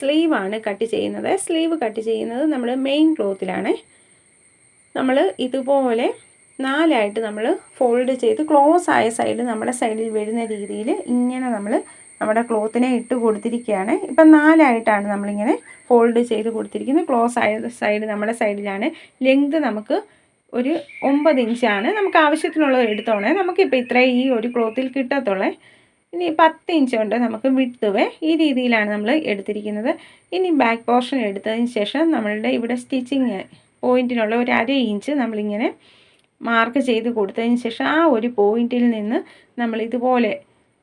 സ്ലീവാണ് cut ചെയ്യുന്നത്. Sleeve cut ചെയ്യുന്നത് നമ്മൾ മെയിൻ ക്ലോത്തിലാണ് നമ്മൾ ഇതുപോലെ നാലായിട്ട് നമ്മൾ ഫോൾഡ് ചെയ്ത് ക്ലോസ് ആയ സൈഡ് നമ്മുടെ സൈഡിൽ വരുന്ന രീതിയിൽ ഇങ്ങനെ നമ്മൾ നമ്മുടെ ക്ലോത്തിനെ ഇട്ട് കൊടുത്തിരിക്കുകയാണ്. ഇപ്പം നാലായിട്ടാണ് നമ്മളിങ്ങനെ ഫോൾഡ് ചെയ്ത് കൊടുത്തിരിക്കുന്നത്. ക്ലോസ് ആയ സൈഡ് നമ്മുടെ സൈഡിലാണ് ലെങ്ത് നമുക്ക് ഒരു ഒമ്പത് ഇഞ്ചാണ് നമുക്ക് ആവശ്യത്തിനുള്ളത് എടുത്തോണേ. നമുക്കിപ്പോൾ ഇത്രയും ഈ ഒരു ക്ലോത്തിൽ കിട്ടത്തുള്ളേ. ഇനി പത്ത് ഇഞ്ച് കൊണ്ട് നമുക്ക് വിട്ടുവേ ഈ രീതിയിലാണ് നമ്മൾ എടുത്തിരിക്കുന്നത്. ഇനി ബാക്ക് പോർഷൻ എടുത്തതിന് ശേഷം നമ്മളുടെ ഇവിടെ സ്റ്റിച്ചിങ് പോയിന്റിനുള്ള ഒരു അര ഇഞ്ച് നമ്മളിങ്ങനെ മാർക്ക് ചെയ്ത് കൊടുത്തതിന് ശേഷം ആ ഒരു പോയിന്റിൽ നിന്ന് നമ്മൾ ഇതുപോലെ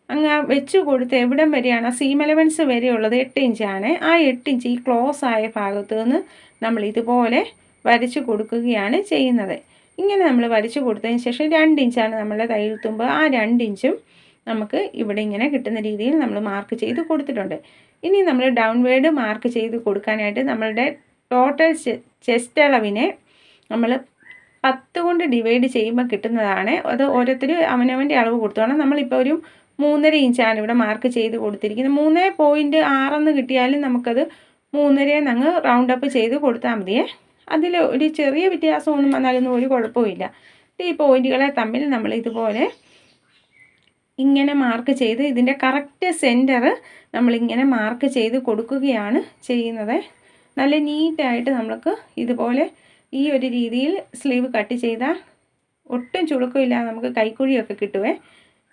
അങ്ങ് വെച്ച് കൊടുത്ത് എവിടം വരെയാണ് സീം എലവൻസ് വരെയുള്ളത് എട്ട് ഇഞ്ചാണ് ആ എട്ട് ഇഞ്ച് ഈ ക്ലോസ് ആയ ഭാഗത്ത് നിന്ന് നമ്മൾ ഇതുപോലെ വരച്ച് കൊടുക്കുകയാണ് ചെയ്യുന്നത്. ഇങ്ങനെ നമ്മൾ വരച്ച് കൊടുത്തതിന് ശേഷം രണ്ട് ഇഞ്ചാണ് നമ്മളുടെ തയ്യൽ തുമ്പ്. ആ രണ്ട് ഇഞ്ചും നമുക്ക് ഇവിടെ ഇങ്ങനെ കിട്ടുന്ന രീതിയിൽ നമ്മൾ മാർക്ക് ചെയ്ത് കൊടുത്തിട്ടുണ്ട്. ഇനി നമ്മൾ ഡൗൺവേർഡ് മാർക്ക് ചെയ്ത് കൊടുക്കാനായിട്ട് നമ്മളുടെ ടോട്ടൽ ചെസ്റ്റ് അളവിനെ നമ്മൾ പത്ത് കൊണ്ട് ഡിവൈഡ് ചെയ്യുമ്പോൾ കിട്ടുന്നതാണ്. അത് ഓരോരുത്തർ അവനവന്റെ അളവ് കൊടുത്തോണം നമ്മളിപ്പോൾ ഒരു മൂന്നര ഇഞ്ചാണ് ഇവിടെ മാർക്ക് ചെയ്ത് കൊടുത്തിരിക്കുന്നത്. മൂന്ന് പോയിന്റ് ആറെന്ന് കിട്ടിയാലും നമുക്കത് മൂന്നരയെന്ന് അങ്ങ് റൗണ്ട് അപ്പ് ചെയ്ത് കൊടുത്താൽ മതിയേ. അതിൽ ഒരു ചെറിയ വ്യത്യാസമൊന്നും വന്നാലൊന്നും ഒരു കുഴപ്പമില്ല ഈ പോയിന്റുകളെ തമ്മിൽ നമ്മൾ ഇതുപോലെ ഇങ്ങനെ മാർക്ക് ചെയ്ത് ഇതിന്റെ കറക്റ്റ് സെന്റർ നമ്മളിങ്ങനെ മാർക്ക് ചെയ്ത് കൊടുക്കുകയാണ് ചെയ്യുന്നത്. നല്ല നീറ്റായിട്ട് നമ്മൾക്ക് ഇതുപോലെ ഈ ഒരു രീതിയിൽ സ്ലീവ് കട്ട് ചെയ്താൽ ഒട്ടും ചുളുക്കമില്ലാതെ നമുക്ക് കൈക്കുഴിയൊക്കെ കിട്ടുവേ.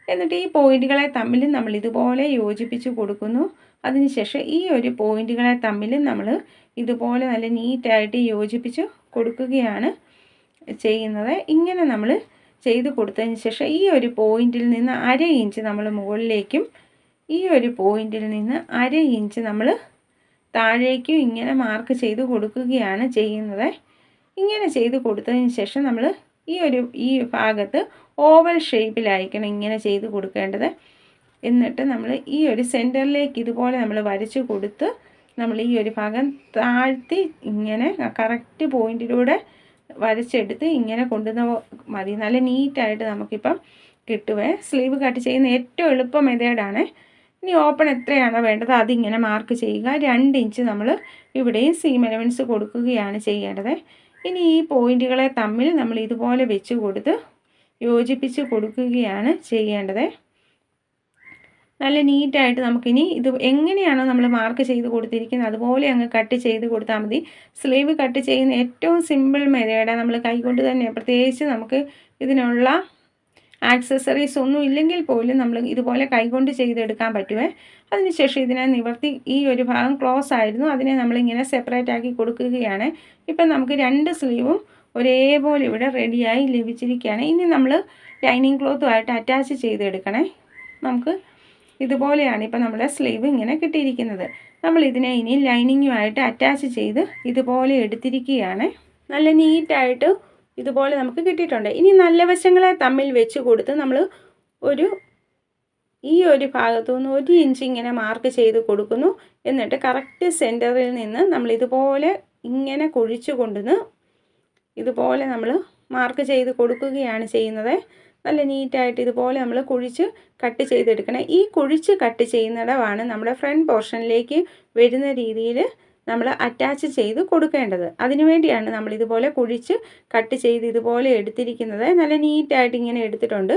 എന്നിട്ട് ഈ പോയിന്റുകളെ തമ്മിൽ നമ്മൾ ഇതുപോലെ യോജിപ്പിച്ച് കൊടുക്കുന്നു. അതിനുശേഷം ഈ ഒരു പോയിന്റുകളെ തമ്മിൽ നമ്മൾ ഇതുപോലെ നല്ല നീറ്റായിട്ട് യോജിപ്പിച്ച് കൊടുക്കുകയാണ് ചെയ്യുന്നത്. ഇങ്ങനെ നമ്മൾ ചെയ്ത് കൊടുത്തതിന് ശേഷം ഈ ഒരു പോയിന്റിൽ നിന്ന് അര ഇഞ്ച് നമ്മൾ മുകളിലേക്കും ഈ ഒരു പോയിന്റിൽ നിന്ന് അര ഇഞ്ച് നമ്മൾ താഴേക്കും ഇങ്ങനെ മാർക്ക് ചെയ്ത് കൊടുക്കുകയാണ് ചെയ്യുന്നത്. ഇങ്ങനെ ചെയ്ത് കൊടുത്തതിന് ശേഷം നമ്മൾ ഈ ഒരു ഈ ഭാഗത്ത് ഓവൽ ഷേപ്പിലായിരിക്കണം ഇങ്ങനെ ചെയ്ത് കൊടുക്കേണ്ടത്. എന്നിട്ട് നമ്മൾ ഈ ഒരു സെന്ററിലേക്ക് ഇതുപോലെ നമ്മൾ വരച്ച് കൊടുത്ത് നമ്മൾ ഈ ഒരു ഭാഗം താഴ്ത്തി ഇങ്ങനെ കറക്റ്റ് പോയിന്റിലൂടെ വരച്ചെടുത്ത് ഇങ്ങനെ കൊണ്ടുവന്ന മതി. നല്ല നീറ്റായിട്ട് നമുക്കിപ്പം കിട്ടുവേ. സ്ലീവ് കട്ട് ചെയ്യുന്ന ഏറ്റവും എളുപ്പ മെതേഡാണ്. ഇനി ഓപ്പൺ എത്രയാണോ വേണ്ടത് അതിങ്ങനെ മാർക്ക് ചെയ്യുക. രണ്ട് ഇഞ്ച് നമ്മൾ ഇവിടെയും സീം എലവൻസ് കൊടുക്കുകയാണ് ചെയ്യേണ്ടത്. ഇനി ഈ പോയിന്റുകളെ തമ്മിൽ നമ്മൾ ഇതുപോലെ വെച്ച് കൊടുത്ത് യോജിപ്പിച്ച് കൊടുക്കുകയാണ് ചെയ്യേണ്ടത്. നല്ല നീറ്റായിട്ട് നമുക്കിനി ഇത് എങ്ങനെയാണോ നമ്മൾ മാർക്ക് ചെയ്ത് കൊടുത്തിരിക്കുന്നത് അതുപോലെ അങ്ങ് കട്ട് ചെയ്ത് കൊടുത്താൽ മതി. സ്ലീവ് കട്ട് ചെയ്യുന്ന ഏറ്റവും സിമ്പിൾ മെതേഡാണ് നമ്മൾ കൈകൊണ്ട് തന്നെ പ്രത്യേകിച്ച് നമുക്ക് ഇതിനുള്ള ആക്സസറീസ് ഒന്നും ഇല്ലെങ്കിൽ പോലും നമ്മൾ ഇതുപോലെ കൈകൊണ്ട് ചെയ്തെടുക്കാൻ പറ്റുമേ അതിനുശേഷം ഇതിനെ നിവർത്തി ഈ ഒരു ഭാഗം ക്ലോസ് ആയിരുന്നു. അതിനെ നമ്മളിങ്ങനെ സെപ്പറേറ്റ് ആക്കി കൊടുക്കുകയാണ്. ഇപ്പം നമുക്ക് രണ്ട് സ്ലീവും ഒരേപോലെ ഇവിടെ റെഡിയായി ലഭിച്ചിരിക്കുകയാണ്. ഇനി നമ്മൾ ലൈനിങ് ക്ലോത്തുമായിട്ട് അറ്റാച്ച് ചെയ്തെടുക്കണേ. നമുക്ക് ഇതുപോലെയാണ് ഇപ്പം നമ്മുടെ സ്ലീവ് ഇങ്ങനെ കിട്ടിയിരിക്കുന്നത്. നമ്മൾ ഇതിനെ ഇനി ലൈനിങ്ങുമായിട്ട് അറ്റാച്ച് ചെയ്ത് ഇതുപോലെ എടുത്തിരിക്കുകയാണ്. നല്ല നീറ്റായിട്ട് ഇതുപോലെ നമുക്ക് കിട്ടിയിട്ടുണ്ട്. ഇനി നല്ല വശങ്ങളെ തമ്മിൽ വെച്ച് കൊടുത്ത് നമ്മൾ ഒരു ഈ ഒരു ഭാഗത്തു നിന്ന് ഒരു ഇഞ്ച് ഇങ്ങനെ മാർക്ക് ചെയ്ത് കൊടുക്കുന്നു. എന്നിട്ട് കറക്റ്റ് സെന്ററിൽ നിന്ന് നമ്മൾ ഇതുപോലെ ഇങ്ങനെ കുഴിച്ചു കൊണ്ടുവന്ന് ഇതുപോലെ നമ്മൾ മാർക്ക് ചെയ്ത് കൊടുക്കുകയാണ് ചെയ്യുന്നത്. നല്ല നീറ്റായിട്ട് ഇതുപോലെ നമ്മൾ കുഴിച്ച് കട്ട് ചെയ്തെടുക്കണം. ഈ കുഴിച്ച് കട്ട് ചെയ്യുന്നിടമാണ് നമ്മുടെ ഫ്രണ്ട് പോർഷനിലേക്ക് വരുന്ന രീതിയിൽ നമ്മൾ അറ്റാച്ച് ചെയ്ത് കൊടുക്കേണ്ടത്. അതിനുവേണ്ടിയാണ് നമ്മൾ ഇതുപോലെ കുഴിച്ച് കട്ട് ചെയ്ത് ഇതുപോലെ എടുത്തിരിക്കുന്നത്. നല്ല നീറ്റായിട്ട് ഇങ്ങനെ എടുത്തിട്ടുണ്ട്.